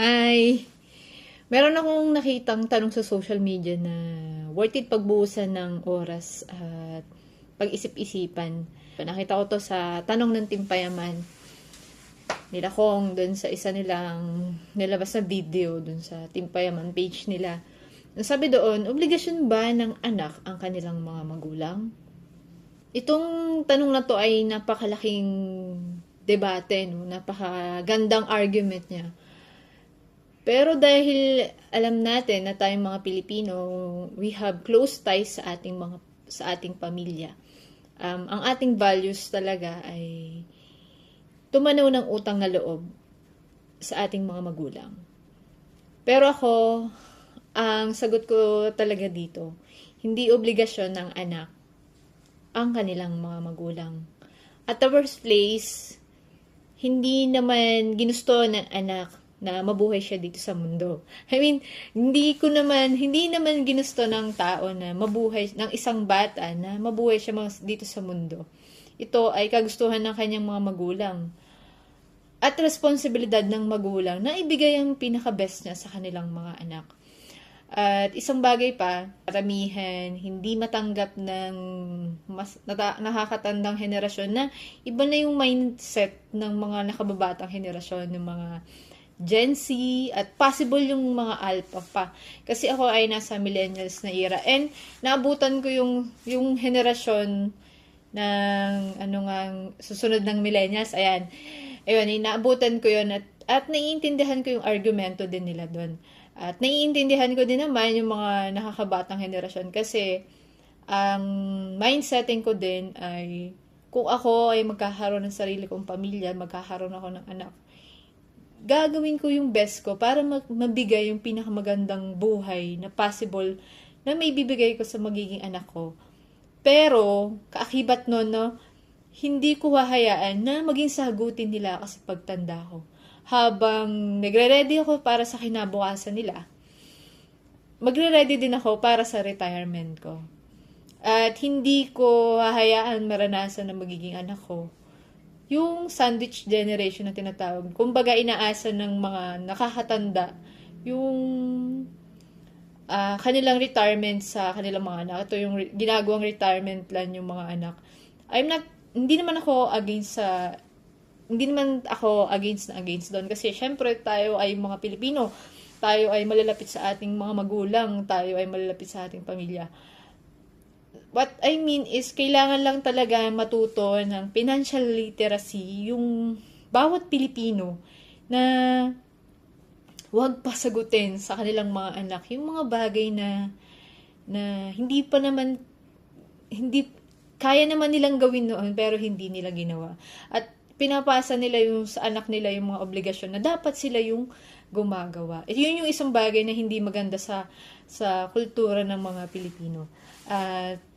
Hi! Meron akong nakitang tanong sa social media na worth it pagbuusan ng oras at pag-isip-isipan. Nakita ko to sa tanong ng Timpayaman. Nila kong dun sa isa nilang nilabas na video dun sa Timpayaman page nila. Sabi doon, obligasyon ba ng anak ang kanilang mga magulang? Itong tanong na to ay napakalaking debate, no? napakagandang argument niya. Pero dahil alam natin na tayong mga Pilipino, we have close ties sa ating mga sa ating pamilya. Um, ang ating values talaga ay tumanaw ng utang na loob sa ating mga magulang. Pero ako, ang sagot ko talaga dito, hindi obligasyon ng anak ang kanilang mga magulang. At the first place, hindi naman ginusto ng anak na mabuhay siya dito sa mundo. I mean, hindi ko naman, hindi naman ginusto ng tao na mabuhay, ng isang bata na mabuhay siya dito sa mundo. Ito ay kagustuhan ng kanyang mga magulang. At responsibilidad ng magulang na ibigay ang pinaka-best niya sa kanilang mga anak. At isang bagay pa, karamihan, hindi matanggap ng mas nata- nakakatandang henerasyon na iba na yung mindset ng mga nakababatang henerasyon, ng mga Gen Z, at possible yung mga alpha pa. Kasi ako ay nasa millennials na era. And naabutan ko yung, yung henerasyon ng ano nga susunod ng millennials. Ayan. Ayun, inaabutan ko yun at, at naiintindihan ko yung argumento din nila doon. At naiintindihan ko din naman yung mga nakakabatang henerasyon kasi ang mindsetting ko din ay kung ako ay magkakaroon ng sarili kong pamilya, magkakaroon ako ng anak, gagawin ko yung best ko para mabigay yung pinakamagandang buhay na possible na may bibigay ko sa magiging anak ko. Pero, kaakibat nun, no, hindi ko hahayaan na maging sagutin nila kasi pagtanda ko. Habang nagre-ready ako para sa kinabukasan nila, magre-ready din ako para sa retirement ko. At hindi ko hahayaan maranasan na magiging anak ko yung sandwich generation na tinatawag. Kumbaga, inaasa ng mga nakakatanda yung ah, kanilang retirement sa kanilang mga anak. Ito yung re- ginagawang retirement plan yung mga anak. I'm not, hindi naman ako against sa, hindi naman ako against na against doon. Kasi syempre tayo ay mga Pilipino. Tayo ay malalapit sa ating mga magulang. Tayo ay malalapit sa ating pamilya what I mean is, kailangan lang talaga matuto ng financial literacy yung bawat Pilipino na huwag pasagutin sa kanilang mga anak yung mga bagay na na hindi pa naman hindi kaya naman nilang gawin noon pero hindi nila ginawa. At pinapasa nila yung sa anak nila yung mga obligasyon na dapat sila yung gumagawa. At yun yung isang bagay na hindi maganda sa sa kultura ng mga Pilipino. At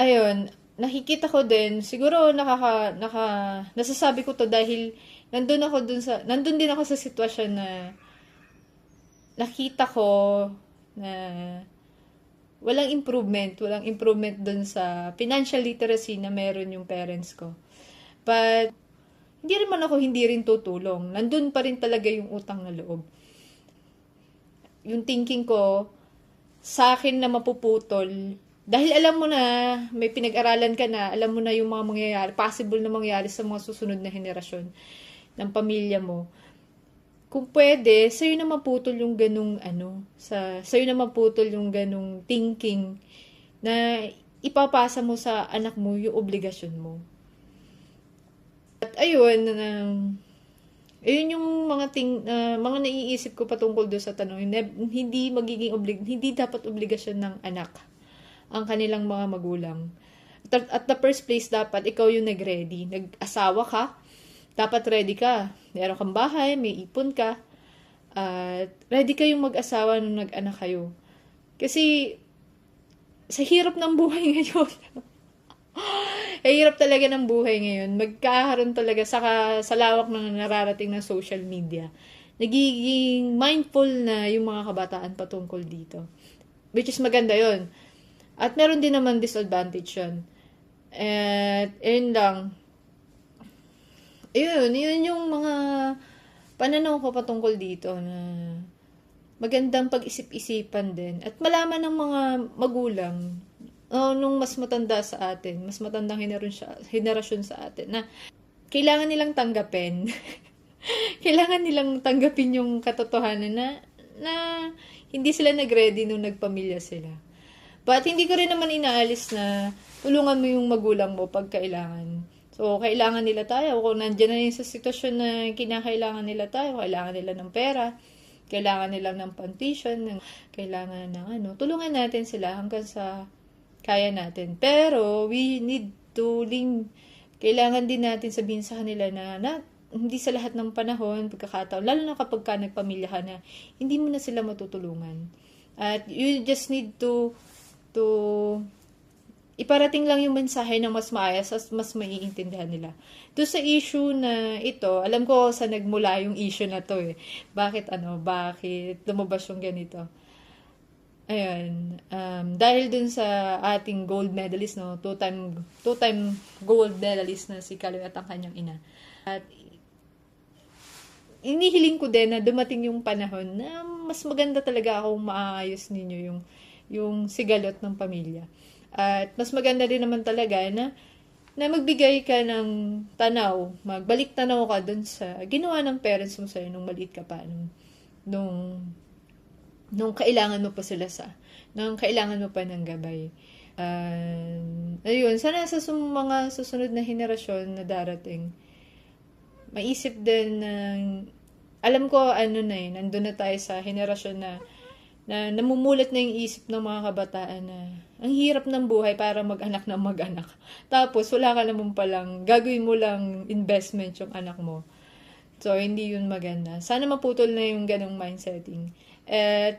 ayun, nakikita ko din, siguro nakaka, naka, nasasabi ko to dahil nandun ako dun sa, nandun din ako sa sitwasyon na nakita ko na walang improvement, walang improvement dun sa financial literacy na meron yung parents ko. But, hindi rin man ako hindi rin tutulong. Nandun pa rin talaga yung utang na loob. Yung thinking ko, sa akin na mapuputol, dahil alam mo na, may pinag-aralan ka na, alam mo na yung mga mangyayari, possible na mangyayari sa mga susunod na henerasyon ng pamilya mo. Kung pwede, sa'yo na maputol yung ganung ano, sa sa'yo na maputol yung ganung thinking na ipapasa mo sa anak mo yung obligasyon mo. At ayun, um, ayun yung mga ting uh, mga naiisip ko patungkol do sa tanong, hindi magiging oblig hindi dapat obligasyon ng anak ang kanilang mga magulang. At, the first place, dapat ikaw yung nag-ready. Nag-asawa ka, dapat ready ka. Meron kang bahay, may ipon ka, at ready kayong mag-asawa nung nag-anak kayo. Kasi, sa hirap ng buhay ngayon, sa hirap talaga ng buhay ngayon, magkakaroon talaga sa, sa lawak ng nararating ng social media, nagiging mindful na yung mga kabataan patungkol dito. Which is maganda yon at meron din naman disadvantage yun. At, yun lang. Yun, yun yung mga pananaw ko patungkol dito na magandang pag-isip-isipan din at malaman ng mga magulang oh, nung mas matanda sa atin, mas matandang henerasyon, henerasyon sa atin na kailangan nilang tanggapin. kailangan nilang tanggapin yung katotohanan na na hindi sila nag-ready nung nagpamilya sila. But hindi ko rin naman inaalis na tulungan mo yung magulang mo pag kailangan. So, kailangan nila tayo. Kung nandiyan na yun sa sitwasyon na kinakailangan nila tayo, kailangan nila ng pera, kailangan nila ng pantition, ng- kailangan ng ano, tulungan natin sila hanggang sa kaya natin. Pero, we need to lim kailangan din natin sabihin sa kanila na, na hindi sa lahat ng panahon, pagkakataon, lalo na kapag ka nagpamilya ka na, hindi mo na sila matutulungan. At you just need to to iparating lang yung mensahe na mas maayos at mas maiintindihan nila. Doon sa issue na ito, alam ko sa nagmula yung issue na to eh. Bakit ano, bakit lumabas yung ganito? Ayun, um, dahil dun sa ating gold medalist, no, two-time, two-time gold medalist na si Kaloy at ang kanyang ina. At inihiling ko din na dumating yung panahon na mas maganda talaga akong maayos ninyo yung yung sigalot ng pamilya. At mas maganda din naman talaga na na magbigay ka ng tanaw, magbalik tanaw ka dun sa ginawa ng parents mo sa'yo nung maliit ka pa, nung, nung, nung kailangan mo pa sila sa, nung kailangan mo pa ng gabay. Uh, ayun, sana sa sum- mga susunod na henerasyon na darating, maisip din na alam ko ano na eh, nandun na tayo sa henerasyon na na namumulat na yung isip ng mga kabataan na ang hirap ng buhay para mag-anak ng mag-anak. Tapos wala ka naman palang, gagawin mo lang investment yung anak mo. So, hindi yun maganda. Sana maputol na yung ganong mindsetting. At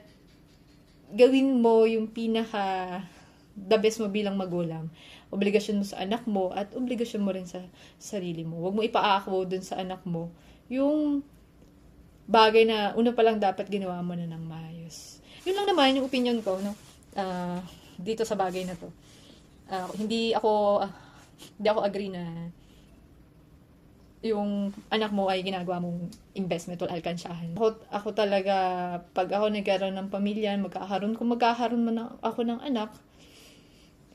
gawin mo yung pinaka the best mo bilang magulang. Obligasyon mo sa anak mo at obligasyon mo rin sa sarili mo. Huwag mo ipaako dun sa anak mo yung bagay na una pa lang dapat ginawa mo na ng maayos. Yun lang naman yung opinion ko no. Ah, dito sa bagay na to. Ah, hindi ako ah, hindi ako agree na yung anak mo ay ginagawa mong investment o alkansyahan. Ako, ako talaga, pag ako nagkaroon ng pamilya, magkakaroon, kung magkakaroon man ako ng anak,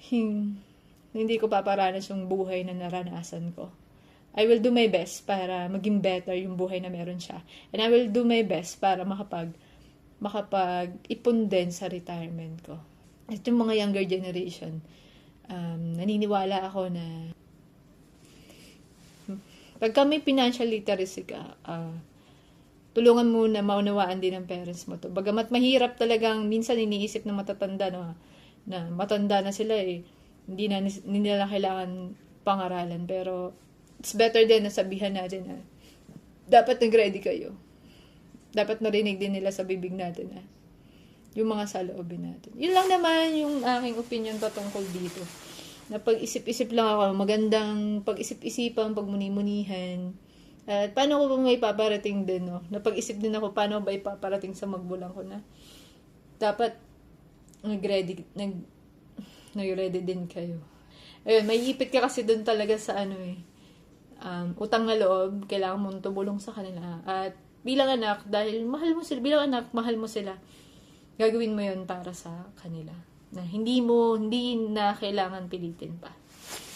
hin- hindi ko paparanas yung buhay na naranasan ko. I will do my best para maging better yung buhay na meron siya. And I will do my best para makapag makapag ipon din sa retirement ko. At yung mga younger generation, um, naniniwala ako na pagka may financial literacy ka, ah, tulungan mo na maunawaan din ng parents mo to. Bagamat mahirap talagang minsan iniisip ng matatanda no, na matanda na sila eh, hindi na hindi nila kailangan pangaralan. Pero it's better din na sabihan natin na dapat nag-ready kayo. Dapat narinig din nila sa bibig natin na yung mga saloobin natin. Yun lang naman yung aking opinion patungkol dito. Na pag-isip-isip lang ako, magandang pag-isip-isipan, pagmuni-munihan. At paano ko ba may paparating din, no? Napag-isip din ako, paano ba ipaparating sa magbulang ko na dapat nag-ready, nag, nag-ready din kayo. Ayun, may ipit ka kasi dun talaga sa ano eh. Um, utang na loob, kailangan mong tumulong sa kanila. At bilang anak, dahil mahal mo sila, bilang anak, mahal mo sila, gagawin mo yon para sa kanila. Na hindi mo, hindi na kailangan pilitin pa.